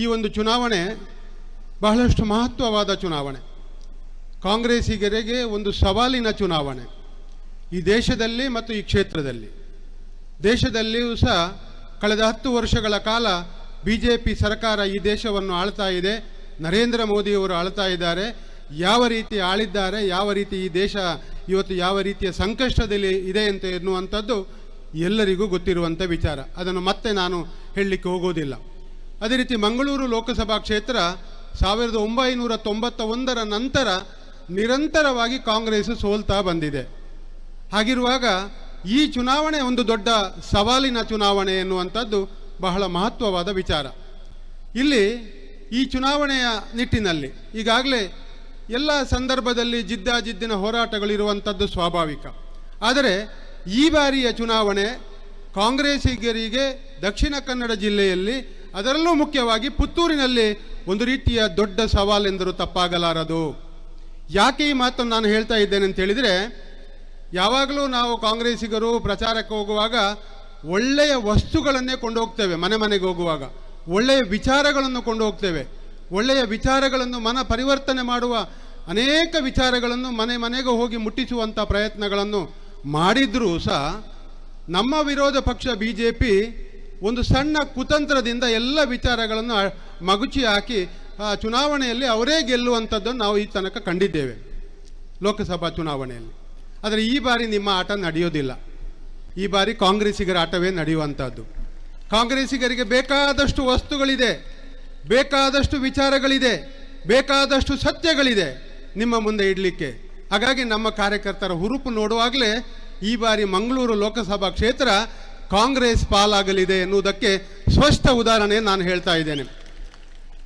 ಈ ಒಂದು ಚುನಾವಣೆ ಬಹಳಷ್ಟು ಮಹತ್ವವಾದ ಚುನಾವಣೆ. ಕಾಂಗ್ರೆಸ್ಸಿಗರಿಗೆ ಒಂದು ಸವಾಲಿನ ಚುನಾವಣೆ. ಈ ದೇಶದಲ್ಲಿ ಮತ್ತು ಈ ಕ್ಷೇತ್ರದಲ್ಲಿ. ದೇಶದಲ್ಲಿಯೂ ಸಹ ಕಳೆದ ಹತ್ತು ವರ್ಷಗಳ ಕಾಲ ಬಿ ಜೆ ಪಿ ಸರ್ಕಾರ ಈ ದೇಶವನ್ನು ಆಳ್ತಾ ಇದೆ, ನರೇಂದ್ರ ಮೋದಿಯವರು ಆಳ್ತಾ ಇದ್ದಾರೆ, ಯಾವ ರೀತಿ ಆಳಿದ್ದಾರೆ, ಯಾವ ರೀತಿ ಈ ದೇಶ ಇವತ್ತು ಯಾವ ರೀತಿಯ ಸಂಕಷ್ಟದಲ್ಲಿ ಇದೆ ಅಂತ ಎನ್ನುವಂಥದ್ದು ಎಲ್ಲರಿಗೂ ಗೊತ್ತಿರುವಂಥ ವಿಚಾರ. ಅದನ್ನು ಮತ್ತೆ ನಾನು ಹೇಳಲಿಕ್ಕೆ ಹೋಗೋದಿಲ್ಲ ಅದೇ ರೀತಿ ಮಂಗಳೂರು ಲೋಕಸಭಾ ಕ್ಷೇತ್ರ ಸಾವಿರದ ಒಂಬೈನೂರ ತೊಂಬತ್ತ ಒಂದರ ನಂತರ ನಿರಂತರವಾಗಿ ಕಾಂಗ್ರೆಸ್ ಸೋಲ್ತಾ ಬಂದಿದೆ. ಹಾಗಿರುವಾಗ ಈ ಚುನಾವಣೆ ಒಂದು ದೊಡ್ಡ ಸವಾಲಿನ ಚುನಾವಣೆ ಎನ್ನುವಂಥದ್ದು ಬಹಳ ಮಹತ್ವವಾದ ವಿಚಾರ. ಇಲ್ಲಿ ಈ ಚುನಾವಣೆಯ ನಿಟ್ಟಿನಲ್ಲಿ ಈಗಾಗಲೇ ಎಲ್ಲ ಸಂದರ್ಭದಲ್ಲಿ ಜಿದ್ದಾಜಿದ್ದಿನ ಹೋರಾಟಗಳಿರುವಂಥದ್ದು ಸ್ವಾಭಾವಿಕ. ಆದರೆ ಈ ಬಾರಿಯ ಚುನಾವಣೆ ಕಾಂಗ್ರೆಸಿಗರಿಗೆ ದಕ್ಷಿಣ ಕನ್ನಡ ಜಿಲ್ಲೆಯಲ್ಲಿ ಅದರಲ್ಲೂ ಮುಖ್ಯವಾಗಿ ಪುತ್ತೂರಿನಲ್ಲಿ ಒಂದು ರೀತಿಯ ದೊಡ್ಡ ಸವಾಲೆಂದರೂ ತಪ್ಪಾಗಲಾರದು. ಯಾಕೆ ಈ ಮಾತನ್ನು ನಾನು ಹೇಳ್ತಾ ಇದ್ದೇನೆ ಅಂತ ಹೇಳಿದರೆ, ಯಾವಾಗಲೂ ನಾವು ಕಾಂಗ್ರೆಸ್ಸಿಗರು ಪ್ರಚಾರಕ್ಕೆ ಹೋಗುವಾಗ ಒಳ್ಳೆಯ ವಸ್ತುಗಳನ್ನೇ ಕೊಂಡು ಹೋಗ್ತೇವೆ ಮನೆ ಮನೆಗೆ ಹೋಗುವಾಗ. ಒಳ್ಳೆಯ ವಿಚಾರಗಳನ್ನು ಕೊಂಡು ಹೋಗ್ತೇವೆ ಒಳ್ಳೆಯ ವಿಚಾರಗಳನ್ನು ಮನ ಪರಿವರ್ತನೆ ಮಾಡುವ ಅನೇಕ ವಿಚಾರಗಳನ್ನು ಮನೆ ಮನೆಗೆ ಹೋಗಿ ಮುಟ್ಟಿಸುವಂಥ ಪ್ರಯತ್ನಗಳನ್ನು ಮಾಡಿದರೂ ಸಹ ನಮ್ಮ ವಿರೋಧ ಪಕ್ಷ ಬಿ ಜೆ ಪಿ ಒಂದು ಸಣ್ಣ ಕುತಂತ್ರದಿಂದ ಎಲ್ಲ ವಿಚಾರಗಳನ್ನು ಮಗುಚಿ ಹಾಕಿ ಚುನಾವಣೆಯಲ್ಲಿ ಅವರೇ ಗೆಲ್ಲುವಂಥದ್ದನ್ನು ನಾವು ಈ ತನಕ ಕಂಡಿದ್ದೇವೆ. ಲೋಕಸಭಾ ಚುನಾವಣೆಯಲ್ಲಿ. ಆದರೆ ಈ ಬಾರಿ ನಿಮ್ಮ ಆಟ ನಡೆಯೋದಿಲ್ಲ. ಈ ಬಾರಿ ಕಾಂಗ್ರೆಸ್ಸಿಗರ ಆಟವೇ ನಡೆಯುವಂಥದ್ದು. ಕಾಂಗ್ರೆಸ್ಸಿಗರಿಗೆ ಬೇಕಾದಷ್ಟು ವಸ್ತುಗಳಿದೆ, ಬೇಕಾದಷ್ಟು ವಿಚಾರಗಳಿದೆ, ಬೇಕಾದಷ್ಟು ಸತ್ಯಗಳಿದೆ ನಿಮ್ಮ ಮುಂದೆ ಇಡಲಿಕ್ಕೆ. ಹಾಗಾಗಿ ನಮ್ಮ ಕಾರ್ಯಕರ್ತರ ಹುರುಪು ನೋಡುವಾಗಲೇ ಈ ಬಾರಿ ಮಂಗಳೂರು ಲೋಕಸಭಾ ಕ್ಷೇತ್ರ ಕಾಂಗ್ರೆಸ್ ಪಾಲಾಗಲಿದೆ ಎನ್ನುವುದಕ್ಕೆ ಸ್ಪಷ್ಟ ಉದಾಹರಣೆ ನಾನು ಹೇಳ್ತಾ ಇದ್ದೇನೆ.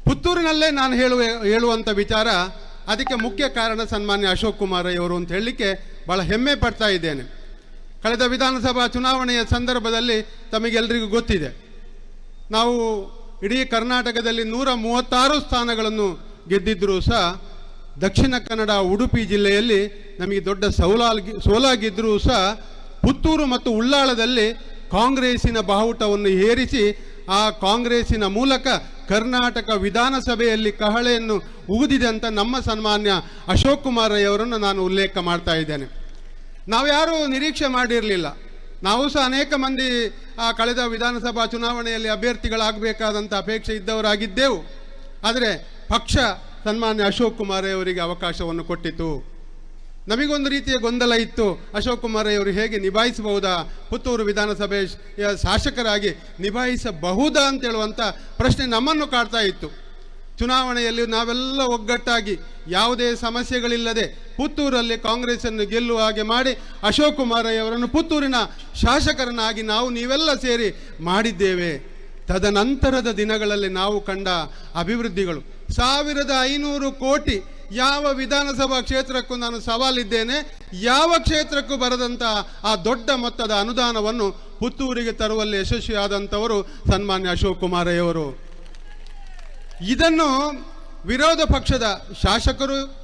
ಪುತ್ತೂರಿನಲ್ಲೇ ನಾನು ಹೇಳುವ ಹೇಳುವಂಥ ವಿಚಾರ ಅದಕ್ಕೆ ಮುಖ್ಯ ಕಾರಣ ಸನ್ಮಾನ್ಯ ಅಶೋಕ್ ಕುಮಾರ್ ಅವರು ಅಂತ ಹೇಳಲಿಕ್ಕೆ ಭಾಳ ಹೆಮ್ಮೆ ಪಡ್ತಾ ಇದ್ದೇನೆ. ಕಳೆದ ವಿಧಾನಸಭಾ ಚುನಾವಣೆಯ ಸಂದರ್ಭದಲ್ಲಿ ತಮಗೆಲ್ಲರಿಗೂ ಗೊತ್ತಿದೆ. ನಾವು ಇಡೀ ಕರ್ನಾಟಕದಲ್ಲಿ ನೂರ ಮೂವತ್ತಾರು ಸ್ಥಾನಗಳನ್ನು ಗೆದ್ದಿದ್ದರೂ ಸಹ ದಕ್ಷಿಣ ಕನ್ನಡ, ಉಡುಪಿ ಜಿಲ್ಲೆಯಲ್ಲಿ ನಮಗೆ ದೊಡ್ಡ ಸೌಲಾಗಿ ಸೋಲಾಗಿದ್ದರೂ ಸಹ ಪುತ್ತೂರು ಮತ್ತು ಉಳ್ಳಾಳದಲ್ಲಿ ಕಾಂಗ್ರೆಸ್ಸಿನ ಬಾವುಟವನ್ನು ಏರಿಸಿ ಆ ಕಾಂಗ್ರೆಸ್ಸಿನ ಮೂಲಕ ಕರ್ನಾಟಕ ವಿಧಾನಸಭೆಯಲ್ಲಿ ಕಹಳೆಯನ್ನು ಊದಿದೆ ಅಂತ ನಮ್ಮ ಸನ್ಮಾನ್ಯ ಅಶೋಕ್ ಕುಮಾರ್ ನಾನು ಉಲ್ಲೇಖ ಮಾಡ್ತಾ ಇದ್ದೇನೆ. ನಾವ್ಯಾರೂ ನಿರೀಕ್ಷೆ ಮಾಡಿರಲಿಲ್ಲ. ನಾವು ಸಹ ಅನೇಕ ಮಂದಿ, ಆ, ಕಳೆದ ವಿಧಾನಸಭಾ ಚುನಾವಣೆಯಲ್ಲಿ ಅಭ್ಯರ್ಥಿಗಳಾಗಬೇಕಾದಂಥ ಅಪೇಕ್ಷೆ ಇದ್ದವರಾಗಿದ್ದೆವು. ಆದರೆ ಪಕ್ಷ ಸನ್ಮಾನ್ಯ ಅಶೋಕ್ ಕುಮಾರ್ ಅವರಿಗೆ ಅವಕಾಶವನ್ನು ಕೊಟ್ಟಿತು. ನಮಗೊಂದು ರೀತಿಯ ಗೊಂದಲ ಇತ್ತು. ಅಶೋಕ್ ಕುಮಾರ್ ಅವರು ಹೇಗೆ ನಿಭಾಯಿಸಬಹುದಾ? ಪುತ್ತೂರು ವಿಧಾನಸಭೆ ಶಾಸಕರಾಗಿ ನಿಭಾಯಿಸಬಹುದಾ ಅಂತ ಹೇಳುವಂಥ ಪ್ರಶ್ನೆ ನಮ್ಮನ್ನು ಕಾಡ್ತಾ ಇತ್ತು. ಚುನಾವಣೆಯಲ್ಲಿ ನಾವೆಲ್ಲ ಒಗ್ಗಟ್ಟಾಗಿ ಯಾವುದೇ ಸಮಸ್ಯೆಗಳಿಲ್ಲದೆ ಪುತ್ತೂರಲ್ಲಿ ಕಾಂಗ್ರೆಸ್ಸನ್ನು ಗೆಲ್ಲುವ ಹಾಗೆ ಮಾಡಿ ಅಶೋಕ್ ಕುಮಾರ್ ಅವರನ್ನು ಪುತ್ತೂರಿನ ಶಾಸಕರನ್ನಾಗಿ ನಾವು ನೀವೆಲ್ಲ ಸೇರಿ ಮಾಡಿದ್ದೇವೆ. ತದನಂತರದ ದಿನಗಳಲ್ಲಿ ನಾವು ಕಂಡ ಅಭಿವೃದ್ಧಿಗಳು ಸಾವಿರದ ಐನೂರು ಕೋಟಿ ಯಾವ ವಿಧಾನಸಭಾ ಕ್ಷೇತ್ರಕ್ಕೂ ನಾನು ಸವಾಲಿದ್ದೇನೆ, ಯಾವ ಕ್ಷೇತ್ರಕ್ಕೂ ಬರದಂತಹ ಆ ದೊಡ್ಡ ಮೊತ್ತದ ಅನುದಾನವನ್ನು ಪುತ್ತೂರಿಗೆ ತರುವಲ್ಲಿ ಯಶಸ್ವಿಯಾದಂಥವರು ಸನ್ಮಾನ್ಯ ಅಶೋಕ್ ಕುಮಾರಯ್ಯವರು. ಇದನ್ನು ವಿರೋಧ ಪಕ್ಷದ ಶಾಸಕರು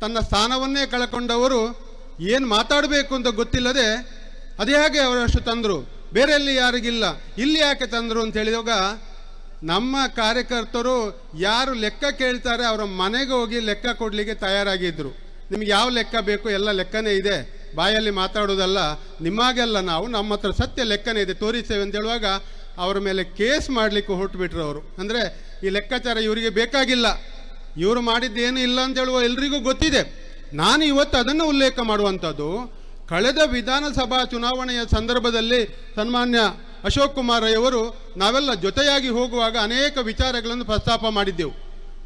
ತನ್ನ ಸ್ಥಾನವನ್ನೇ ಕಳ್ಕೊಂಡವರು ಏನು ಮಾತಾಡಬೇಕು ಅಂತ ಗೊತ್ತಿಲ್ಲದೆ ಅದೇ ಹಾಗೆ ಅವರಷ್ಟು ತಂದರು. ಬೇರೆ ಎಲ್ಲಿ ಯಾರಿಗಿಲ್ಲ. ಇಲ್ಲಿ ಯಾಕೆ ತಂದರು ಅಂತ ಹೇಳಿದಾಗ ನಮ್ಮ ಕಾರ್ಯಕರ್ತರು ಯಾರು ಲೆಕ್ಕ ಕೇಳ್ತಾರೆ ಅವರ ಮನೆಗೆ ಹೋಗಿ ಲೆಕ್ಕ ಕೊಡಲಿಕ್ಕೆ ತಯಾರಾಗಿದ್ದರು ನಿಮ್ಗೆ ಯಾವ ಲೆಕ್ಕ ಬೇಕು? ಎಲ್ಲ ಲೆಕ್ಕನೇ ಇದೆ. ಬಾಯಲ್ಲಿ ಮಾತಾಡೋದಲ್ಲ, ನಿಮಗೆಲ್ಲ ನಾವು ನಮ್ಮ ಹತ್ರ ಸತ್ಯ ಲೆಕ್ಕನೇ ಇದೆ. ತೋರಿಸ್ತೇವೆ ಅಂತ ಹೇಳುವಾಗ ಅವರ ಮೇಲೆ ಕೇಸ್ ಮಾಡಲಿಕ್ಕೆ ಹೊರಟುಬಿಟ್ರು ಅವರು. ಅಂದರೆ ಈ ಲೆಕ್ಕಾಚಾರ ಇವರಿಗೆ ಬೇಕಾಗಿಲ್ಲ. ಇವರು ಮಾಡಿದ್ದೇನು ಇಲ್ಲ ಅಂತ ಹೇಳುವ ಎಲ್ರಿಗೂ ಗೊತ್ತಿದೆ. ನಾನು ಇವತ್ತು ಅದನ್ನು ಉಲ್ಲೇಖ ಮಾಡುವಂಥದ್ದು, ಕಳೆದ ವಿಧಾನಸಭಾ ಚುನಾವಣೆಯ ಸಂದರ್ಭದಲ್ಲಿ ಸನ್ಮಾನ್ಯ ಅಶೋಕ್ ಕುಮಾರ್ ಅವರು ನಾವೆಲ್ಲ ಜೊತೆಯಾಗಿ ಹೋಗುವಾಗ ಅನೇಕ ವಿಚಾರಗಳನ್ನು ಪ್ರಸ್ತಾಪ ಮಾಡಿದ್ದೆವು.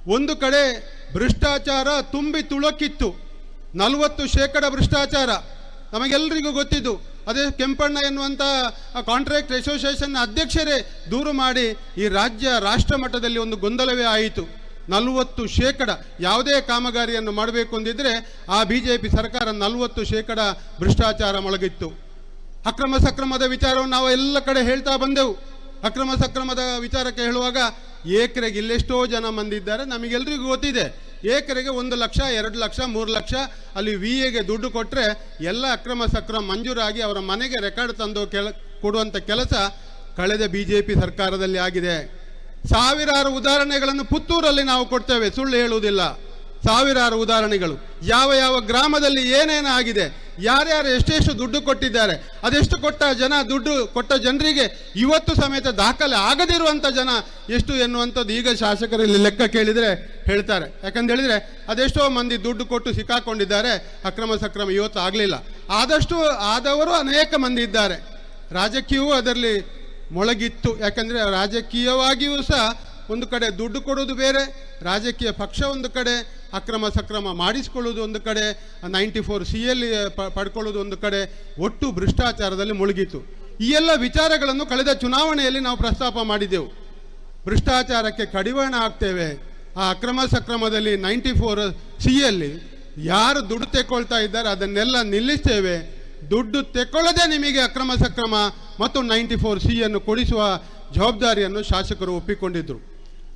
ಒಂದು ಕಡೆ ಭ್ರಷ್ಟಾಚಾರ ತುಂಬಿ ತುಳುಕಿತ್ತು. ನಲವತ್ತು ಶೇಕಡ ಭ್ರಷ್ಟಾಚಾರ. ನಮಗೆಲ್ಲರಿಗೂ ಗೊತ್ತಿದ್ದು. ಅದೇ ಕೆಂಪಣ್ಣ ಎನ್ನುವಂಥ ಕಾಂಟ್ರಾಕ್ಟ್ ಅಸೋಸಿಯೇಷನ್ನ ಅಧ್ಯಕ್ಷರೇ ದೂರು ಮಾಡಿ ಈ ರಾಜ್ಯ ರಾಷ್ಟ್ರ ಮಟ್ಟದಲ್ಲಿ ಒಂದು ಗೊಂದಲವೇ ಆಯಿತು. ನಲವತ್ತು ಶೇಕಡ. ಯಾವುದೇ ಕಾಮಗಾರಿಯನ್ನು ಮಾಡಬೇಕು ಅಂದಿದ್ದರೆ ಆ ಬಿ ಜೆ ಪಿ ಸರ್ಕಾರ ನಲವತ್ತು ಶೇಕಡ ಭ್ರಷ್ಟಾಚಾರ ಮೊಳಗಿತ್ತು. ಅಕ್ರಮ ಸಕ್ರಮದ ವಿಚಾರವನ್ನು ನಾವು ಎಲ್ಲ ಕಡೆ ಹೇಳ್ತಾ ಬಂದೆವು. ಅಕ್ರಮ ಸಕ್ರಮದ ವಿಚಾರಕ್ಕೆ ಹೇಳುವಾಗ ಏಕರೆಗೆ ಇಲ್ಲೆಷ್ಟೋ ಜನ ಮಂದಿದ್ದಾರೆ, ನಮಗೆಲ್ರಿಗೂ ಗೊತ್ತಿದೆ. ಏಕರೆಗೆ ಒಂದು ಲಕ್ಷ, ಎರಡು ಲಕ್ಷ, ಮೂರು ಲಕ್ಷ, ಅಲ್ಲಿ ವಿ ಎಗೆ ದುಡ್ಡು ಕೊಟ್ಟರೆ ಎಲ್ಲ ಅಕ್ರಮ ಸಕ್ರಮ ಮಂಜೂರಾಗಿ ಅವರ ಮನೆಗೆ ರೆಕಾರ್ಡ್ ತಂದು ಕೆಲ ಕೊಡುವಂಥ ಕೆಲಸ ಕಳೆದ ಬಿ ಜೆ ಪಿ ಸರ್ಕಾರದಲ್ಲಿ ಆಗಿದೆ. ಸಾವಿರಾರು ಉದಾಹರಣೆಗಳನ್ನು ಪುತ್ತೂರಲ್ಲಿ ನಾವು ಕೊಡ್ತೇವೆ, ಸುಳ್ಳು ಹೇಳುವುದಿಲ್ಲ. ಸಾವಿರಾರು ಉದಾಹರಣೆಗಳು. ಯಾವ ಯಾವ ಗ್ರಾಮದಲ್ಲಿ ಏನೇನು ಆಗಿದೆ, ಯಾರ್ಯಾರು ಎಷ್ಟೆಷ್ಟು ದುಡ್ಡು ಕೊಟ್ಟಿದ್ದಾರೆ, ಅದೆಷ್ಟು ಕೊಟ್ಟ ಜನ ದುಡ್ಡು ಕೊಟ್ಟ ಜನರಿಗೆ ಇವತ್ತು ಸಮೇತ ದಾಖಲೆ ಆಗದಿರುವಂಥ ಜನ ಎಷ್ಟು ಎನ್ನುವಂಥದ್ದು ಈಗ ಶಾಸಕರಲ್ಲಿ ಲೆಕ್ಕ ಕೇಳಿದರೆ ಹೇಳ್ತಾರೆ. ಯಾಕಂತ ಹೇಳಿದ್ರೆ ಅದೆಷ್ಟೋ ಮಂದಿ ದುಡ್ಡು ಕೊಟ್ಟು ಸಿಕ್ಕಾಕೊಂಡಿದ್ದಾರೆ, ಅಕ್ರಮ ಸಕ್ರಮ ಇವತ್ತು ಆಗಲಿಲ್ಲ. ಆದಷ್ಟು ಆದವರು ಅನೇಕ ಮಂದಿ ಇದ್ದಾರೆ. ರಾಜಕೀಯವೂ ಅದರಲ್ಲಿ ಮೊಳಗಿತ್ತು. ಯಾಕಂದರೆ ರಾಜಕೀಯವಾಗಿಯೂ ಸಹ ಒಂದು ಕಡೆ ದುಡ್ಡು ಕೊಡೋದು ಬೇರೆ, ರಾಜಕೀಯ ಪಕ್ಷ ಒಂದು ಕಡೆ, ಅಕ್ರಮ ಸಕ್ರಮ ಮಾಡಿಸ್ಕೊಳ್ಳೋದು ಒಂದು ಕಡೆ, ನೈಂಟಿ ಫೋರ್ ಸಿ ಎಲ್ ಪಡ್ಕೊಳ್ಳೋದು ಒಂದು ಕಡೆ ಒಟ್ಟು ಭ್ರಷ್ಟಾಚಾರದಲ್ಲಿ ಮುಳುಗಿತು ಈ ಎಲ್ಲ ವಿಚಾರಗಳನ್ನು ಕಳೆದ ಚುನಾವಣೆಯಲ್ಲಿ ನಾವು ಪ್ರಸ್ತಾಪ ಮಾಡಿದೆವು. ಭ್ರಷ್ಟಾಚಾರಕ್ಕೆ ಕಡಿವಾಣ ಆಗ್ತೇವೆ ಆ ಅಕ್ರಮ ಸಕ್ರಮದಲ್ಲಿ ನೈಂಟಿ ಫೋರ್ ಸಿ ಎಲ್ಲಿ ಯಾರು ದುಡ್ಡು ತೆಕ್ಕೊಳ್ತಾ ಇದ್ದಾರೆ ಅದನ್ನೆಲ್ಲ ನಿಲ್ಲಿಸ್ತೇವೆ. ದುಡ್ಡು ತೆಕ್ಕೊಳ್ಳದೆ ನಿಮಗೆ ಅಕ್ರಮ ಸಕ್ರಮ ಮತ್ತು ನೈಂಟಿ ಫೋರ್ ಸಿ ಅನ್ನು ಕೊಡಿಸುವ ಜವಾಬ್ದಾರಿಯನ್ನು ಶಾಸಕರು ಒಪ್ಪಿಕೊಂಡಿದ್ದರು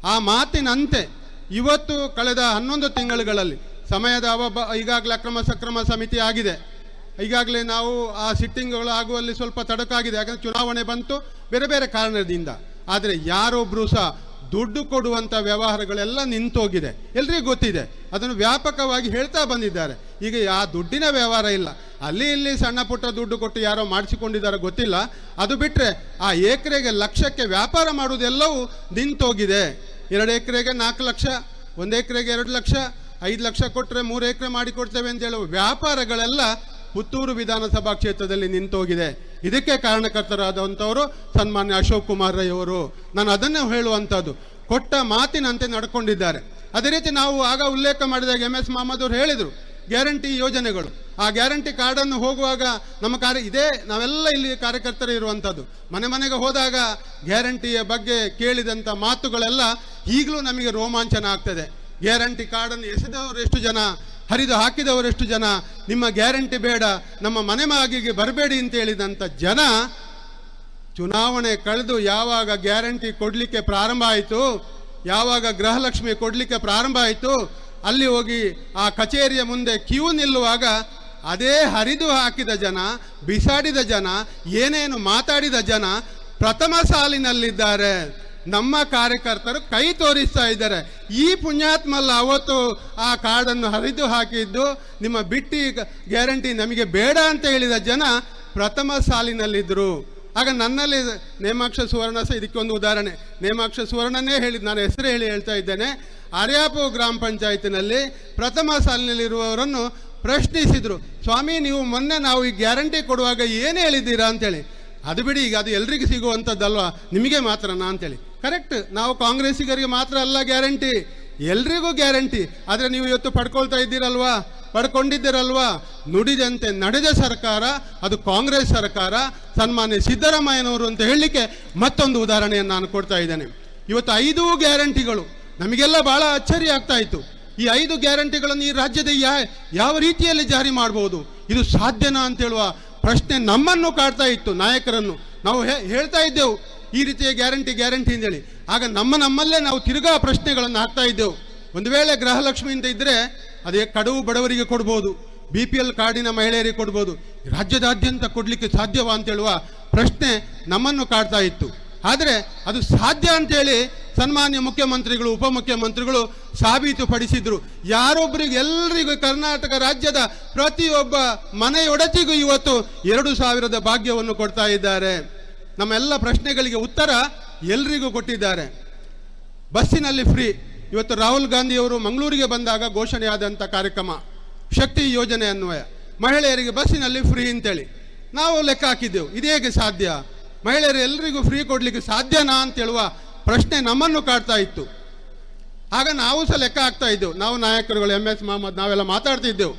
ಆ ಮಾತಿನಂತೆ ಇವತ್ತು ಕಳೆದ ಹನ್ನೊಂದು ತಿಂಗಳುಗಳಲ್ಲಿ ಸಮಯದ ಅವಬ ಈಗಾಗಲೇ ಅಕ್ರಮ ಸಕ್ರಮ ಸಮಿತಿ ಆಗಿದೆ. ಈಗಾಗಲೇ ನಾವು ಆ ಸಿಟ್ಟಿಂಗ್ಗಳು ಆಗುವಲ್ಲಿ ಸ್ವಲ್ಪ ತಡಕಾಗಿದೆ. ಯಾಕಂದರೆ ಚುನಾವಣೆ ಬಂತು ಬೇರೆ ಬೇರೆ ಕಾರಣದಿಂದ. ಆದರೆ ಯಾರೊಬ್ಬರು ಸಹ ದುಡ್ಡು ಕೊಡುವಂಥ ವ್ಯವಹಾರಗಳೆಲ್ಲ ನಿಂತೋಗಿದೆ. ಎಲ್ರಿಗೂ ಗೊತ್ತಿದೆ. ಅದನ್ನು ವ್ಯಾಪಕವಾಗಿ ಹೇಳ್ತಾ ಬಂದಿದ್ದಾರೆ. ಈಗ ಆ ದುಡ್ಡಿನ ವ್ಯವಹಾರ ಇಲ್ಲ. ಅಲ್ಲಿ ಇಲ್ಲಿ ಸಣ್ಣ ಪುಟ್ಟ ದುಡ್ಡು ಕೊಟ್ಟು ಯಾರೋ ಮಾಡಿಸಿಕೊಂಡಿದ್ದಾರೋ ಗೊತ್ತಿಲ್ಲ. ಅದು ಬಿಟ್ಟರೆ ಆ ಎಕರೆಗೆ ಲಕ್ಷಕ್ಕೆ ವ್ಯಾಪಾರ ಮಾಡುವುದೆಲ್ಲವೂ ನಿಂತೋಗಿದೆ. ಎರಡು ಎಕರೆಗೆ ನಾಲ್ಕು ಲಕ್ಷ, ಒಂದು ಎಕರೆಗೆ ಎರಡು ಲಕ್ಷ, ಐದು ಲಕ್ಷ ಕೊಟ್ಟರೆ ಮೂರು ಎಕರೆ ಮಾಡಿಕೊಡ್ತೇವೆ ಅಂತ ಹೇಳುವ ವ್ಯಾಪಾರಗಳೆಲ್ಲ ಪುತ್ತೂರು ವಿಧಾನಸಭಾ ಕ್ಷೇತ್ರದಲ್ಲಿ ನಿಂತೋಗಿದೆ. ಇದಕ್ಕೆ ಕಾರಣಕರ್ತರಾದಂಥವರು ಸನ್ಮಾನ್ಯ ಅಶೋಕ್ ಕುಮಾರ್ ರೈ ಅವರು. ನಾನು ಅದನ್ನೇ ಹೇಳುವಂಥದ್ದು, ಕೊಟ್ಟ ಮಾತಿನಂತೆ ನಡ್ಕೊಂಡಿದ್ದಾರೆ. ಅದೇ ರೀತಿ ನಾವು ಆಗ ಉಲ್ಲೇಖ ಮಾಡಿದಾಗ ಎಂ ಎಸ್ ಮಹಮ್ಮದ್ ಅವರು ಹೇಳಿದರು, ಗ್ಯಾರಂಟಿ ಯೋಜನೆಗಳು. ಆ ಗ್ಯಾರಂಟಿ ಕಾರ್ಡನ್ನು ಹೋಗುವಾಗ ನಮ್ಮ ಕಾರ್ಯ, ಇದೇ ನಾವೆಲ್ಲ ಇಲ್ಲಿ ಕಾರ್ಯಕರ್ತರು ಇರುವಂಥದ್ದು. ಮನೆ ಮನೆಗೆ ಹೋದಾಗ ಗ್ಯಾರಂಟಿಯ ಬಗ್ಗೆ ಕೇಳಿದಂಥ ಮಾತುಗಳೆಲ್ಲ ಈಗಲೂ ನಮಗೆ ರೋಮಾಂಚನ ಆಗ್ತದೆ. ಗ್ಯಾರಂಟಿ ಕಾರ್ಡನ್ನು ಎಸೆದವರು ಎಷ್ಟು ಜನ, ಹರಿದು ಹಾಕಿದವರೆಷ್ಟು ಜನ, ನಿಮ್ಮ ಗ್ಯಾರಂಟಿ ಬೇಡ, ನಮ್ಮ ಮನೆ ಮಾಗಿಗೆ ಬರಬೇಡಿ ಅಂತ ಹೇಳಿದಂಥ ಜನ ಚುನಾವಣೆ ಕಳೆದು ಯಾವಾಗ ಗ್ಯಾರಂಟಿ ಕೊಡಲಿಕ್ಕೆ ಪ್ರಾರಂಭ ಆಯಿತು, ಯಾವಾಗ ಗೃಹಲಕ್ಷ್ಮಿ ಕೊಡಲಿಕ್ಕೆ ಪ್ರಾರಂಭ ಆಯಿತು, ಅಲ್ಲಿ ಹೋಗಿ ಆ ಕಚೇರಿಯ ಮುಂದೆ ಕ್ಯೂ ನಿಲ್ಲುವಾಗ ಅದೇ ಹರಿದು ಹಾಕಿದ ಜನ, ಬಿಸಾಡಿದ ಜನ, ಏನೇನು ಮಾತಾಡಿದ ಜನ ಪ್ರಥಮ ಸಾಲಿನಲ್ಲಿದ್ದಾರೆ. ನಮ್ಮ ಕಾರ್ಯಕರ್ತರು ಕೈ ತೋರಿಸ್ತಾ ಇದ್ದಾರೆ. ಈ ಪುಣ್ಯಾತ್ಮಲ್ಲ ಅವತ್ತು ಆ ಕಾರ್ಡನ್ನು ಹರಿದು ಹಾಕಿದ್ದು ನಿಮ್ಮ ಬಿಟ್ಟಿ ಗ್ಯಾರಂಟಿ ನಮಗೆ ಬೇಡ ಅಂತ ಹೇಳಿದ ಜನ ಪ್ರಥಮ ಸಾಲಿನಲ್ಲಿದ್ದರು. ಆಗ ನನ್ನಲ್ಲಿ ನೇಮಾಕ್ಷ ಸುವರ್ಣ ಸಹ ಇದಕ್ಕೆ ಒಂದು ಉದಾಹರಣೆ. ನೇಮಾಕ್ಷ ಸುವರ್ಣನೇ ಹೇಳಿ, ನಾನು ಹೆಸರು ಹೇಳಿ ಹೇಳ್ತಾ ಇದ್ದೇನೆ. ಅರ್ಯಾಪು ಗ್ರಾಮ ಪಂಚಾಯತಿನಲ್ಲಿ ಪ್ರಥಮ ಸಾಲಿನಲ್ಲಿರುವವರನ್ನು ಪ್ರಶ್ನಿಸಿದರು. ಸ್ವಾಮಿ, ನೀವು ಮೊನ್ನೆ ನಾವು ಈ ಗ್ಯಾರಂಟಿ ಕೊಡುವಾಗ ಏನು ಹೇಳಿದ್ದೀರಾ ಅಂತೇಳಿ ಅದು ಬಿಡಿ, ಈಗ ಅದು ಎಲ್ರಿಗೂ ಸಿಗುವಂಥದ್ದಲ್ವ ನಿಮಗೆ ಮಾತ್ರನಾ ಅಂತೇಳಿ ಕರೆಕ್ಟ್. ನಾವು ಕಾಂಗ್ರೆಸ್ಸಿಗರಿಗೆ ಮಾತ್ರ ಅಲ್ಲ ಗ್ಯಾರಂಟಿ. ಎಲ್ರಿಗೂ ಗ್ಯಾರಂಟಿ. ಆದರೆ ನೀವು ಇವತ್ತು ಪಡ್ಕೊಳ್ತಾ ಇದ್ದೀರಲ್ವಾ? ಪಡ್ಕೊಂಡಿದ್ದೀರಲ್ವಾ? ನುಡಿದಂತೆ ನಡೆದ ಸರ್ಕಾರ, ಅದು ಕಾಂಗ್ರೆಸ್ ಸರ್ಕಾರ, ಸನ್ಮಾನ್ಯ ಸಿದ್ದರಾಮಯ್ಯನವರು ಅಂತ ಹೇಳಲಿಕ್ಕೆ ಮತ್ತೊಂದು ಉದಾಹರಣೆಯನ್ನು ನಾನು ಕೊಡ್ತಾ ಇದ್ದೇನೆ. ಇವತ್ತು ಐದು ಗ್ಯಾರಂಟಿಗಳು. ನಮಗೆಲ್ಲ ಭಾಳ ಅಚ್ಚರಿ ಆಗ್ತಾ ಇತ್ತು. ಈ ಐದು ಗ್ಯಾರಂಟಿಗಳನ್ನು ಈ ರಾಜ್ಯದ ಯಾ, ಯಾವ ರೀತಿಯಲ್ಲಿ ಜಾರಿ ಮಾಡ್ಬೋದು? ಇದು ಸಾಧ್ಯನಾ ಅಂತ ಹೇಳುವ ಪ್ರಶ್ನೆ ನಮ್ಮನ್ನು ಕಾಡ್ತಾ ಇತ್ತು, ನಾಯಕರನ್ನು. ನಾವು ಹೇಳ್ತಾ ಇದ್ದೆವು. ಈ ರೀತಿಯ ಗ್ಯಾರಂಟಿ ಗ್ಯಾರಂಟಿ ಅಂತೇಳಿ. ಆಗ ನಮ್ಮ ನಮ್ಮಲ್ಲೇ ನಾವು ತಿರುಗಾ ಪ್ರಶ್ನೆಗಳನ್ನು ಹಾಕ್ತಾ ಇದ್ದೆವು. ಒಂದು ವೇಳೆ ಗೃಹಲಕ್ಷ್ಮಿ ಅಂತ ಇದ್ದರೆ ಅದೇ ಕಡವು ಬಡವರಿಗೆ ಕೊಡ್ಬೋದು ಬಿ ಪಿ ಎಲ್ ಕಾರ್ಡಿನ ಮಹಿಳೆಯರಿಗೆ ಕೊಡ್ಬೋದು, ರಾಜ್ಯದಾದ್ಯಂತ ಕೊಡಲಿಕ್ಕೆ ಸಾಧ್ಯವಾ ಅಂತೇಳುವ ಪ್ರಶ್ನೆ ನಮ್ಮನ್ನು ಕಾಡ್ತಾ ಇತ್ತು. ಆದರೆ ಅದು ಸಾಧ್ಯ ಅಂತೇಳಿ ಸನ್ಮಾನ್ಯ ಮುಖ್ಯಮಂತ್ರಿಗಳು, ಉಪಮುಖ್ಯಮಂತ್ರಿಗಳು ಸಾಬೀತುಪಡಿಸಿದ್ರು. ಯಾರೊಬ್ಬರಿಗೂ ಎಲ್ಲರಿಗೂ ಕರ್ನಾಟಕ ರಾಜ್ಯದ ಪ್ರತಿಯೊಬ್ಬ ಮನೆಯೊಡತಿಗೂ ಇವತ್ತು ಎರಡು ಸಾವಿರದ ಭಾಗ್ಯವನ್ನು ಕೊಡ್ತಾ ಇದ್ದಾರೆ. ನಮ್ಮೆಲ್ಲ ಪ್ರಶ್ನೆಗಳಿಗೆ ಉತ್ತರ ಎಲ್ರಿಗೂ ಕೊಟ್ಟಿದ್ದಾರೆ. ಬಸ್ಸಿನಲ್ಲಿ ಫ್ರೀ. ಇವತ್ತು ರಾಹುಲ್ ಗಾಂಧಿಯವರು ಮಂಗಳೂರಿಗೆ ಬಂದಾಗ ಘೋಷಣೆಯಾದಂಥ ಕಾರ್ಯಕ್ರಮ, ಶಕ್ತಿ ಯೋಜನೆ ಅನ್ವಯ ಮಹಿಳೆಯರಿಗೆ ಬಸ್ಸಿನಲ್ಲಿ ಫ್ರೀ ಅಂತೇಳಿ ನಾವು ಲೆಕ್ಕ ಹಾಕಿದ್ದೆವು. ಇದೇಗೆ ಸಾಧ್ಯ? ಮಹಿಳೆಯರು ಎಲ್ರಿಗೂ ಫ್ರೀ ಕೊಡಲಿಕ್ಕೆ ಸಾಧ್ಯನಾ ಅಂತೇಳುವ ಪ್ರಶ್ನೆ ನಮ್ಮನ್ನು ಕಾಡ್ತಾ ಇತ್ತು. ಆಗ ನಾವು ಸಹ ಲೆಕ್ಕ ಹಾಕ್ತಾ ಇದ್ದೆವು. ನಾವು ನಾಯಕರುಗಳು ಎಂ ಎಸ್ ಮಹಮ್ಮದ್, ನಾವೆಲ್ಲ ಮಾತಾಡ್ತಿದ್ದೆವು.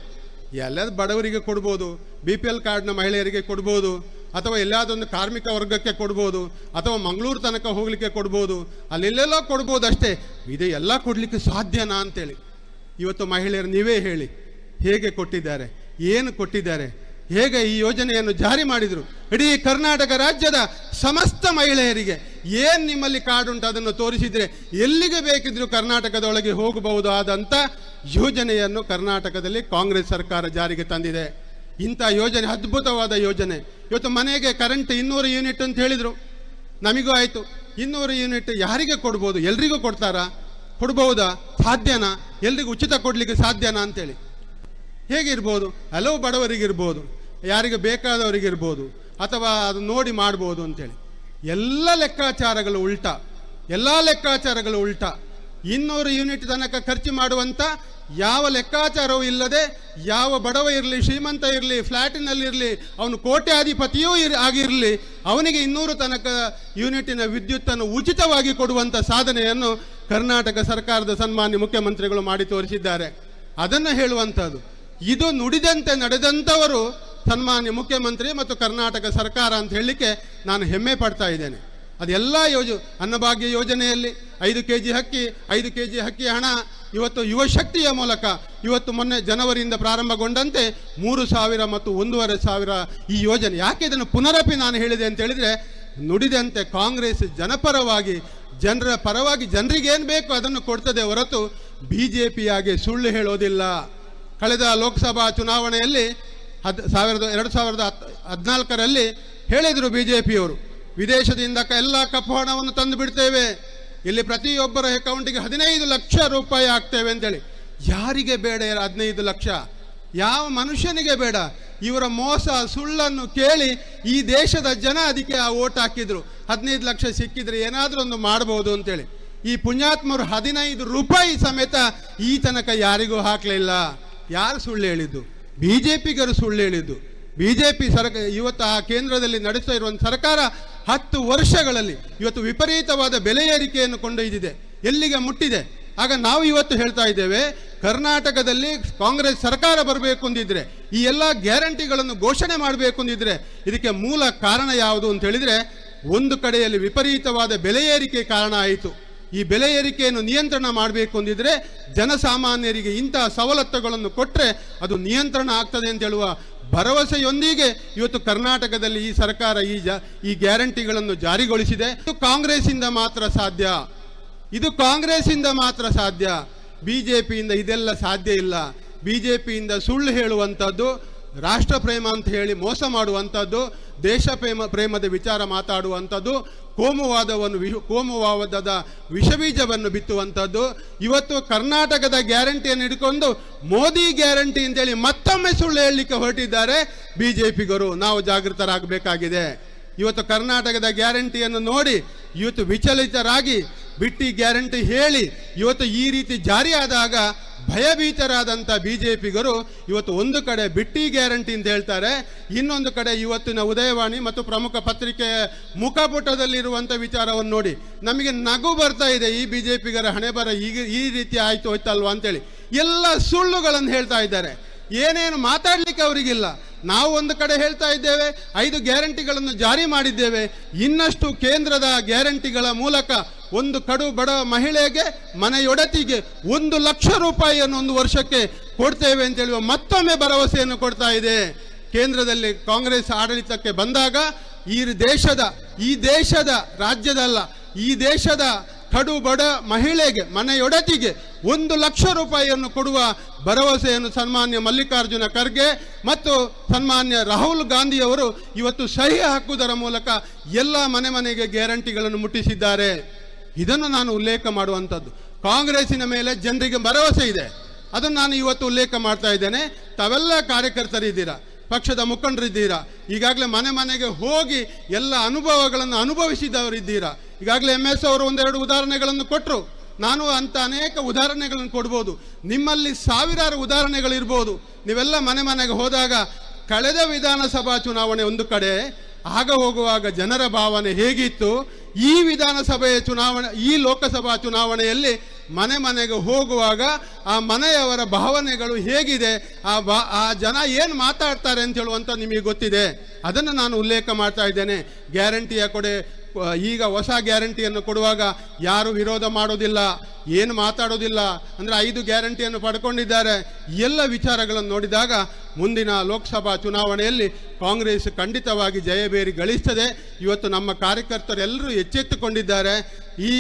ಎಲ್ಲದ ಬಡವರಿಗೆ ಕೊಡ್ಬೋದು, ಬಿ ಪಿ ಎಲ್ ಕಾರ್ಡ್ನ ಮಹಿಳೆಯರಿಗೆ ಕೊಡ್ಬೋದು. ಅಥವಾ ಎಲ್ಲಾದೊಂದು ಕಾರ್ಮಿಕ ವರ್ಗಕ್ಕೆ ಕೊಡ್ಬೋದು, ಅಥವಾ ಮಂಗಳೂರು ತನಕ ಹೋಗಲಿಕ್ಕೆ ಕೊಡ್ಬೋದು, ಅಲ್ಲೆಲ್ಲೆಲ್ಲ ಕೊಡ್ಬೋದು ಅಷ್ಟೇ ಇದು ಎಲ್ಲ ಕೊಡಲಿಕ್ಕೆ ಸಾಧ್ಯನಾ ಅಂತೇಳಿ. ಇವತ್ತು ಮಹಿಳೆಯರು ನೀವೇ ಹೇಳಿ, ಹೇಗೆ ಕೊಟ್ಟಿದ್ದಾರೆ, ಏನು ಕೊಟ್ಟಿದ್ದಾರೆ, ಹೇಗೆ ಈ ಯೋಜನೆಯನ್ನು ಜಾರಿ ಮಾಡಿದರು. ಇಡೀ ಕರ್ನಾಟಕ ರಾಜ್ಯದ ಸಮಸ್ತ ಮಹಿಳೆಯರಿಗೆ ಏನು ನಿಮ್ಮಲ್ಲಿ ಕಾರ್ಡ್ ಉಂಟು ಅದನ್ನು ತೋರಿಸಿದರೆ ಎಲ್ಲಿಗೆ ಬೇಕಿದ್ರು ಕರ್ನಾಟಕದೊಳಗೆ ಹೋಗಬಹುದು ಆದಂಥ ಯೋಜನೆಯನ್ನು ಕರ್ನಾಟಕದಲ್ಲಿ ಕಾಂಗ್ರೆಸ್ ಸರ್ಕಾರ ಜಾರಿಗೆ ತಂದಿದೆ. ಇಂಥ ಯೋಜನೆ, ಅದ್ಭುತವಾದ ಯೋಜನೆ. ಇವತ್ತು ಮನೆಗೆ ಕರೆಂಟ್ ಇನ್ನೂರು ಯೂನಿಟ್ ಅಂತ ಹೇಳಿದರು. ನಮಗೂ ಆಯಿತು. ಇನ್ನೂರು ಯೂನಿಟ್ ಯಾರಿಗೆ ಕೊಡ್ಬೋದು? ಎಲ್ರಿಗೂ ಕೊಡ್ತಾರಾ? ಕೊಡ್ಬೋದಾ? ಸಾಧ್ಯನಾ? ಎಲ್ರಿಗೂ ಉಚಿತ ಕೊಡಲಿಕ್ಕೆ ಸಾಧ್ಯನಾ ಅಂತೇಳಿ. ಹೇಗಿರ್ಬೋದು? ಹಲವು ಬಡವರಿಗಿರ್ಬೋದು. ಯಾರಿಗೆ ಬೇಕಾದವರಿಗಿರ್ಬೋದು. ಅಥವಾ ಅದು ನೋಡಿ ಮಾಡ್ಬೋದು ಅಂತೇಳಿ. ಎಲ್ಲ ಲೆಕ್ಕಾಚಾರಗಳು ಉಲ್ಟಾ. ಎಲ್ಲ ಲೆಕ್ಕಾಚಾರಗಳು ಉಲ್ಟಾ. ಇನ್ನೂರು ಯೂನಿಟ್ ತನಕ ಖರ್ಚು ಮಾಡುವಂಥ ಯಾವ ಲೆಕ್ಕಾಚಾರವೂ ಇಲ್ಲದೆ, ಯಾವ ಬಡವ ಇರಲಿ, ಶ್ರೀಮಂತ ಇರಲಿ ಫ್ಲ್ಯಾಟಿನಲ್ಲಿರಲಿ ಅವನು ಕೋಟ್ಯಾಧಿಪತಿಯೂ ಇರ್, ಆಗಿರಲಿ, ಅವನಿಗೆ ಇನ್ನೂರು ತನಕ ಯೂನಿಟಿನ ವಿದ್ಯುತ್ತನ್ನು ಉಚಿತವಾಗಿ ಕೊಡುವಂಥ ಸಾಧನೆಯನ್ನು ಕರ್ನಾಟಕ ಸರ್ಕಾರದ ಸನ್ಮಾನ್ಯ ಮುಖ್ಯಮಂತ್ರಿಗಳು ಮಾಡಿ ತೋರಿಸಿದ್ದಾರೆ. ಅದನ್ನು ಹೇಳುವಂಥದ್ದು, ಇದು ನುಡಿದಂತೆ ನಡೆದಂಥವರು ಸನ್ಮಾನ್ಯ ಮುಖ್ಯಮಂತ್ರಿ ಮತ್ತು ಕರ್ನಾಟಕ ಸರ್ಕಾರ ಅಂತ ಹೇಳಲಿಕ್ಕೆ ನಾನು ಹೆಮ್ಮೆ ಪಡ್ತಾ ಇದ್ದೇನೆ. ಅದೆಲ್ಲ ಯೋಜ, ಅನ್ನಭಾಗ್ಯ ಯೋಜನೆಯಲ್ಲಿ ಐದು ಕೆ ಜಿ ಹಕ್ಕಿ, ಐದು ಕೆ ಜಿ ಹಕ್ಕಿ ಹಣ ಇವತ್ತು ಯುವಶಕ್ತಿಯ ಮೂಲಕ ಇವತ್ತು ಮೊನ್ನೆ ಜನವರಿಯಿಂದ ಪ್ರಾರಂಭಗೊಂಡಂತೆ ಮೂರು ಸಾವಿರ ಮತ್ತು ಒಂದೂವರೆ ಸಾವಿರ ಈ ಯೋಜನೆ. ಯಾಕೆ ಇದನ್ನು ಪುನರಪಿ ನಾನು ಹೇಳಿದೆ ಅಂತ ಹೇಳಿದರೆ, ನುಡಿದಂತೆ ಕಾಂಗ್ರೆಸ್ ಜನಪರವಾಗಿ, ಜನರ ಪರವಾಗಿ ಜನರಿಗೆ ಏನು ಬೇಕು ಅದನ್ನು ಕೊಡ್ತದೆ ಹೊರತು ಬಿ ಜೆ ಪಿಯಾಗಿ ಸುಳ್ಳು ಹೇಳೋದಿಲ್ಲ. ಕಳೆದ ಲೋಕಸಭಾ ಚುನಾವಣೆಯಲ್ಲಿ ಹದ್, ಸಾವಿರದ, ಎರಡು ಸಾವಿರದ ಹತ್, ಹದಿನಾಲ್ಕರಲ್ಲಿ ಹೇಳಿದರು ಬಿ ಜೆ ಪಿಯವರು ವಿದೇಶದಿಂದ ಎಲ್ಲ ಕಪ್ಪು ಹಣವನ್ನು ತಂದು ಬಿಡ್ತೇವೆ. ಇಲ್ಲಿ ಪ್ರತಿಯೊಬ್ಬರ ಅಕೌಂಟಿಗೆ ಹದಿನೈದು ಲಕ್ಷ ರೂಪಾಯಿ ಆಗ್ತೇವೆ ಅಂತೇಳಿ. ಯಾರಿಗೆ ಬೇಡ ಹದಿನೈದು ಲಕ್ಷ? ಯಾವ ಮನುಷ್ಯನಿಗೆ ಬೇಡ? ಇವರ ಮೋಸ, ಸುಳ್ಳನ್ನು ಕೇಳಿ ಈ ದೇಶದ ಜನ ಅದಕ್ಕೆ ಆ ಓಟ್ ಹಾಕಿದ್ರು. ಹದಿನೈದು ಲಕ್ಷ ಸಿಕ್ಕಿದ್ರೆ ಏನಾದರೂ ಒಂದು ಮಾಡ್ಬೋದು ಅಂತೇಳಿ. ಈ ಪುಣ್ಯಾತ್ಮರು ಹದಿನೈದು ರೂಪಾಯಿ ಸಮೇತ ಈ ತನಕ ಯಾರಿಗೂ ಹಾಕಲಿಲ್ಲ. ಯಾರು ಸುಳ್ಳು ಹೇಳಿದ್ದು? ಬಿ ಜೆ ಪಿಗರು ಸುಳ್ಳು ಹೇಳಿದ್ದು. ಬಿ ಜೆ ಪಿ ಸರ್ಕ ಇವತ್ತು ಆ ಕೇಂದ್ರದಲ್ಲಿ ನಡೆಸ್ತಾ ಇರುವಂಥ ಸರ್ಕಾರ ಹತ್ತು ವರ್ಷಗಳಲ್ಲಿ ಇವತ್ತು ವಿಪರೀತವಾದ ಬೆಲೆ ಏರಿಕೆಯನ್ನು ಕೊಂಡೊಯ್ದಿದೆ. ಎಲ್ಲಿಗೆ ಮುಟ್ಟಿದೆ? ಆಗ ನಾವು ಇವತ್ತು ಹೇಳ್ತಾ ಇದ್ದೇವೆ, ಕರ್ನಾಟಕದಲ್ಲಿ ಕಾಂಗ್ರೆಸ್ ಸರ್ಕಾರ ಬರಬೇಕು ಅಂದಿದ್ರೆ, ಈ ಎಲ್ಲ ಗ್ಯಾರಂಟಿಗಳನ್ನು ಘೋಷಣೆ ಮಾಡಬೇಕು ಅಂದಿದ್ರೆ, ಇದಕ್ಕೆ ಮೂಲ ಕಾರಣ ಯಾವುದು ಅಂತ ಹೇಳಿದರೆ, ಒಂದು ಕಡೆಯಲ್ಲಿ ವಿಪರೀತವಾದ ಬೆಲೆ ಏರಿಕೆ ಕಾರಣ ಆಯಿತು. ಈ ಬೆಲೆ ಏರಿಕೆಯನ್ನು ನಿಯಂತ್ರಣ ಮಾಡಬೇಕು ಅಂದಿದ್ರೆ, ಜನಸಾಮಾನ್ಯರಿಗೆ ಇಂತಹ ಸವಲತ್ತುಗಳನ್ನು ಕೊಟ್ಟರೆ ಅದು ನಿಯಂತ್ರಣ ಆಗ್ತದೆ ಅಂತ ಹೇಳುವ ಭರವಸೆಯೊಂದಿಗೆ ಇವತ್ತು ಕರ್ನಾಟಕದಲ್ಲಿ ಈ ಸರ್ಕಾರ ಈ ಜ, ಈ ಗ್ಯಾರಂಟಿಗಳನ್ನು ಜಾರಿಗೊಳಿಸಿದೆ. ಇದು ಕಾಂಗ್ರೆಸ್ಸಿಂದ ಮಾತ್ರ ಸಾಧ್ಯ. ಇದು ಕಾಂಗ್ರೆಸ್ಸಿಂದ ಮಾತ್ರ ಸಾಧ್ಯ. ಬಿ ಜೆ ಪಿಯಿಂದ ಇದೆಲ್ಲ ಸಾಧ್ಯ ಇಲ್ಲ. ಬಿ ಜೆ ಪಿಯಿಂದ ಸುಳ್ಳು ಹೇಳುವಂಥದ್ದು ರಾಷ್ಟ್ರ ಪ್ರೇಮ ಅಂತ ಹೇಳಿ ಮೋಸ ಮಾಡುವಂಥದ್ದು ದೇಶ ಪ್ರೇಮ ಪ್ರೇಮದ ವಿಚಾರ ಮಾತಾಡುವಂಥದ್ದು, ಕೋಮುವಾದವನ್ನು ವಿಷ ಕೋಮುವಾದದ ವಿಷಬೀಜವನ್ನು ಬಿತ್ತುವಂಥದ್ದು, ಇವತ್ತು ಕರ್ನಾಟಕದ ಗ್ಯಾರಂಟಿಯನ್ನು ಹಿಡ್ಕೊಂಡು ಮೋದಿ ಗ್ಯಾರಂಟಿ ಅಂತೇಳಿ ಮತ್ತೊಮ್ಮೆ ಸುಳ್ಳು ಹೇಳಲಿಕ್ಕೆ ಹೊರಟಿದ್ದಾರೆ ಬಿ ಜೆ ಪಿಗರು ನಾವು ಜಾಗೃತರಾಗಬೇಕಾಗಿದೆ. ಇವತ್ತು ಕರ್ನಾಟಕದ ಗ್ಯಾರಂಟಿಯನ್ನು ನೋಡಿ, ಇವತ್ತು ವಿಚಲಿತರಾಗಿ ಬಿಟ್ಟಿ ಗ್ಯಾರಂಟಿ ಹೇಳಿ ಇವತ್ತು ಈ ರೀತಿ ಜಾರಿಯಾದಾಗ ಭಯಭೀತರಾದಂಥ ಬಿ ಜೆ ಪಿಗರು ಇವತ್ತು ಒಂದು ಕಡೆ ಬಿಟ್ಟಿ ಗ್ಯಾರಂಟಿ ಅಂತ ಹೇಳ್ತಾರೆ, ಇನ್ನೊಂದು ಕಡೆ ಇವತ್ತಿನ ಉದಯವಾಣಿ ಮತ್ತು ಪ್ರಮುಖ ಪತ್ರಿಕೆಯ ಮುಖಪುಟದಲ್ಲಿರುವಂಥ ವಿಚಾರವನ್ನು ನೋಡಿ. ನಮಗೆ ನಗು ಬರ್ತಾ ಇದೆ ಈ ಬಿ ಜೆ ಪಿಗರ ಹಣೆ ಬರ ಈಗ ಈ ರೀತಿ ಆಯ್ತು ಹೋಯ್ತಲ್ವಾ ಅಂತೇಳಿ. ಎಲ್ಲ ಸುಳ್ಳುಗಳನ್ನು ಹೇಳ್ತಾ ಇದ್ದಾರೆ. ಏನೇನು ಮಾತಾಡಲಿಕ್ಕೆ ಅವರಿಗಿಲ್ಲ. ನಾವು ಒಂದು ಕಡೆ ಹೇಳ್ತಾ ಇದ್ದೇವೆ, ಐದು ಗ್ಯಾರಂಟಿಗಳನ್ನು ಜಾರಿ ಮಾಡಿದ್ದೇವೆ. ಇನ್ನಷ್ಟು ಕೇಂದ್ರದ ಗ್ಯಾರಂಟಿಗಳ ಮೂಲಕ ಒಂದು ಕಡು ಬಡ ಮಹಿಳೆಗೆ ಮನೆಯೊಡತಿಗೆ ಒಂದು ಲಕ್ಷ ರೂಪಾಯಿಯನ್ನು ಒಂದು ವರ್ಷಕ್ಕೆ ಕೊಡ್ತೇವೆ ಅಂತ ಹೇಳುವ ಮತ್ತೊಮ್ಮೆ ಭರವಸೆಯನ್ನು ಕೊಡ್ತಾ ಇದೆ. ಕೇಂದ್ರದಲ್ಲಿ ಕಾಂಗ್ರೆಸ್ ಆಡಳಿತಕ್ಕೆ ಬಂದಾಗ ಈ ದೇಶದ ಈ ದೇಶದ ರಾಜ್ಯದಲ್ಲ, ಈ ದೇಶದ ಕಡು ಬಡ ಮಹಿಳೆಗೆ ಮನೆಯೊಡತಿಗೆ ಒಂದು ಲಕ್ಷ ರೂಪಾಯಿಯನ್ನು ಕೊಡುವ ಭರವಸೆಯನ್ನು ಸನ್ಮಾನ್ಯ ಮಲ್ಲಿಕಾರ್ಜುನ ಖರ್ಗೆ ಮತ್ತು ಸನ್ಮಾನ್ಯ ರಾಹುಲ್ ಗಾಂಧಿಯವರು ಇವತ್ತು ಸಹಿ ಹಾಕುವುದರ ಮೂಲಕ ಎಲ್ಲ ಮನೆ ಮನೆಗೆ ಗ್ಯಾರಂಟಿಗಳನ್ನು ಮುಟ್ಟಿಸಿದ್ದಾರೆ. ಇದನ್ನು ನಾನು ಉಲ್ಲೇಖ ಮಾಡುವಂಥದ್ದು. ಕಾಂಗ್ರೆಸ್ಸಿನ ಮೇಲೆ ಜನರಿಗೆ ಭರವಸೆ ಇದೆ. ಅದನ್ನು ನಾನು ಇವತ್ತು ಉಲ್ಲೇಖ ಮಾಡ್ತಾ ಇದ್ದೇನೆ. ತಾವೆಲ್ಲ ಕಾರ್ಯಕರ್ತರಿದ್ದೀರಾ ಪಕ್ಷದ ಮುಖಂಡರಿದ್ದೀರಾ ಈಗಾಗಲೇ ಮನೆ ಮನೆಗೆ ಹೋಗಿ ಎಲ್ಲ ಅನುಭವಗಳನ್ನು ಅನುಭವಿಸಿದವರಿದ್ದೀರಾ ಈಗಾಗಲೇ ಎಂ ಎಸ್ ಅವರು ಒಂದೆರಡು ಉದಾಹರಣೆಗಳನ್ನು ಕೊಟ್ಟರು ನಾನು ಅಂತ ಅನೇಕ ಉದಾಹರಣೆಗಳನ್ನು ಕೊಡ್ಬೋದು. ನಿಮ್ಮಲ್ಲಿ ಸಾವಿರಾರು ಉದಾಹರಣೆಗಳಿರ್ಬೋದು. ನೀವೆಲ್ಲ ಮನೆ ಮನೆಗೆ ಹೋದಾಗ ಕಳೆದ ವಿಧಾನಸಭಾ ಚುನಾವಣೆ ಒಂದು ಕಡೆ, ಆಗ ಹೋಗುವಾಗ ಜನರ ಭಾವನೆ ಹೇಗಿತ್ತು? ಈ ವಿಧಾನಸಭೆಯ ಚುನಾವಣೆ, ಈ ಲೋಕಸಭಾ ಚುನಾವಣೆಯಲ್ಲಿ ಮನೆ ಮನೆಗೆ ಹೋಗುವಾಗ ಆ ಮನೆಯವರ ಭಾವನೆಗಳು ಹೇಗಿದೆ, ಆ ಬಾ, ಆ ಜನ ಏನು ಮಾತಾಡ್ತಾರೆ ಅಂತ ಹೇಳುವಂಥ ನಿಮಗೆ ಗೊತ್ತಿದೆ. ಅದನ್ನು ನಾನು ಉಲ್ಲೇಖ ಮಾಡ್ತಾ ಇದ್ದೇನೆ. ಗ್ಯಾರಂಟಿಯ ಕೊಡೆ, ಈಗ ಹೊಸ ಗ್ಯಾರಂಟಿಯನ್ನು ಕೊಡುವಾಗ ಯಾರು ವಿರೋಧ ಮಾಡೋದಿಲ್ಲ, ಏನು ಮಾತಾಡೋದಿಲ್ಲ, ಅಂದರೆ ಐದು ಗ್ಯಾರಂಟಿಯನ್ನು ಪಡ್ಕೊಂಡಿದ್ದಾರೆ. ಎಲ್ಲ ವಿಚಾರಗಳನ್ನು ನೋಡಿದಾಗ ಮುಂದಿನ ಲೋಕಸಭಾ ಚುನಾವಣೆಯಲ್ಲಿ ಕಾಂಗ್ರೆಸ್ ಖಂಡಿತವಾಗಿ ಜಯಬೇರಿ ಗಳಿಸ್ತದೆ. ಇವತ್ತು ನಮ್ಮ ಕಾರ್ಯಕರ್ತರೆಲ್ಲರೂ ಎಚ್ಚೆತ್ತುಕೊಂಡಿದ್ದಾರೆ. ಈ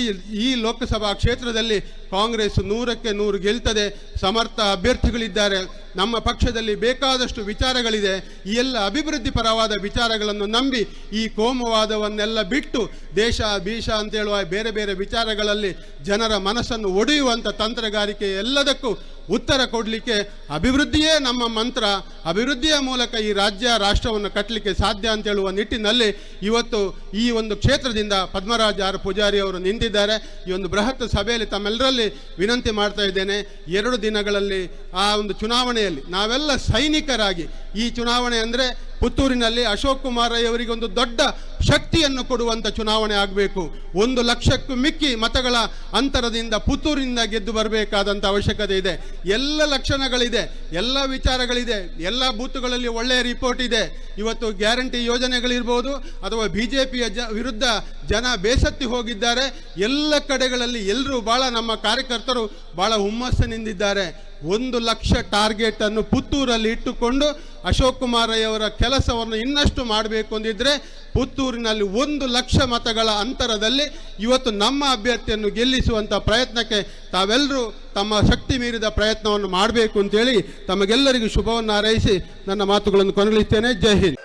ಈ ಲೋಕಸಭಾ ಕ್ಷೇತ್ರದಲ್ಲಿ ಕಾಂಗ್ರೆಸ್ ನೂರಕ್ಕೆ ನೂರು ಗೆಲ್ತದೆ. ಸಮರ್ಥ ಅಭ್ಯರ್ಥಿಗಳಿದ್ದಾರೆ. ನಮ್ಮ ಪಕ್ಷದಲ್ಲಿ ಬೇಕಾದಷ್ಟು ವಿಚಾರಗಳಿದೆ. ಈ ಎಲ್ಲ ಅಭಿವೃದ್ಧಿ ಪರವಾದ ವಿಚಾರಗಳನ್ನು ನಂಬಿ, ಈ ಕೋಮುವಾದವನ್ನೆಲ್ಲ ಬಿಟ್ಟು ದೇಶ ಬೀಶ ಅಂತೇಳುವ ಬೇರೆ ಬೇರೆ ವಿಚಾರಗಳಲ್ಲಿ ಜನರ ಮನಸ್ಸನ್ನು ಒಡೆಯುವಂಥ ತಂತ್ರಗಾರಿಕೆ ಎಲ್ಲದಕ್ಕೂ ಉತ್ತರ ಕೊಡಲಿಕ್ಕೆ ಅಭಿವೃದ್ಧಿಯೇ ನಮ್ಮ ಮಂತ್ರ. ಅಭಿವೃದ್ಧಿಯ ಮೂಲಕ ಈ ರಾಜ್ಯ, ರಾಷ್ಟ್ರವನ್ನು ಕಟ್ಟಲಿಕ್ಕೆ ಸಾಧ್ಯ ಅಂತ ಹೇಳುವ ನಿಟ್ಟಿನಲ್ಲಿ ಇವತ್ತು ಈ ಒಂದು ಕ್ಷೇತ್ರದಿಂದ ಪದ್ಮರಾಜ ಆರ್ ಪೂಜಾರಿ ಅವರು ನಿಂತಿದ್ದಾರೆ. ಈ ಒಂದು ಬೃಹತ್ ಸಭೆಯಲ್ಲಿ ತಮ್ಮೆಲ್ಲರಲ್ಲಿ ವಿನಂತಿ ಮಾಡ್ತಾ ಇದ್ದೇನೆ. ಎರಡು ದಿನಗಳಲ್ಲಿ ಆ ಒಂದು ಚುನಾವಣೆಯಲ್ಲಿ ನಾವೆಲ್ಲ ಸೈನಿಕರಾಗಿ ಈ ಚುನಾವಣೆ ಅಂದರೆ ಪುತ್ತೂರಿನಲ್ಲಿ ಅಶೋಕ್ ಕುಮಾರ್ ರೈ ಅವರಿಗೆ ಒಂದು ದೊಡ್ಡ ಶಕ್ತಿಯನ್ನು ಕೊಡುವಂಥ ಚುನಾವಣೆ ಆಗಬೇಕು. ಒಂದು ಲಕ್ಷಕ್ಕೂ ಮಿಕ್ಕಿ ಮತಗಳ ಅಂತರದಿಂದ ಪುತ್ತೂರಿನಿಂದ ಗೆದ್ದು ಬರಬೇಕಾದಂಥ ಅವಶ್ಯಕತೆ ಇದೆ. ಎಲ್ಲ ಲಕ್ಷಣಗಳಿದೆ, ಎಲ್ಲ ವಿಚಾರಗಳಿದೆ, ಎಲ್ಲ ಬೂತುಗಳಲ್ಲಿ ಒಳ್ಳೆಯ ರಿಪೋರ್ಟ್ ಇದೆ. ಇವತ್ತು ಗ್ಯಾರಂಟಿ ಯೋಜನೆಗಳಿರ್ಬೋದು ಅಥವಾ ಬಿ ಜೆ ಪಿಯ ಜ ವಿರುದ್ಧ ಜನ ಬೇಸತ್ತಿ ಹೋಗಿದ್ದಾರೆ. ಎಲ್ಲ ಕಡೆಗಳಲ್ಲಿ ಎಲ್ಲರೂ ಭಾಳ ನಮ್ಮ ಕಾರ್ಯಕರ್ತರು ಭಾಳ ಹುಮ್ಮಸ್ಸಿನಿಂದಿದ್ದಾರೆ ಒಂದು ಲಕ್ಷ ಟಾರ್ಗೆಟ್ ಅನ್ನು ಪುತ್ತೂರಲ್ಲಿ ಇಟ್ಟುಕೊಂಡು ಅಶೋಕ್ ಕುಮಾರ್ ರೈ ಅವರ ಕೆಲಸವನ್ನು ಇನ್ನಷ್ಟು ಮಾಡಬೇಕು ಅಂದಿದ್ರೆ ಪುತ್ತೂರಿನಲ್ಲಿ ಒಂದು ಲಕ್ಷ ಮತಗಳ ಅಂತರದಲ್ಲಿ ಇವತ್ತು ನಮ್ಮ ಅಭ್ಯರ್ಥಿಯನ್ನು ಗೆಲ್ಲಿಸುವಂಥ ಪ್ರಯತ್ನಕ್ಕೆ ತಾವೆಲ್ಲರೂ ತಮ್ಮ ಶಕ್ತಿ ಮೀರಿದ ಪ್ರಯತ್ನವನ್ನು ಮಾಡಬೇಕು ಅಂತೇಳಿ ತಮಗೆಲ್ಲರಿಗೂ ಶುಭವನ್ನು ಹಾರೈಸಿ ನನ್ನ ಮಾತುಗಳನ್ನು ಕೊನೆಗೊಳಿಸ್ತೇನೆ. ಜೈ ಹಿಂದ್.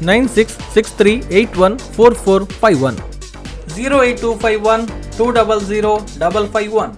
9663814451 08251 200551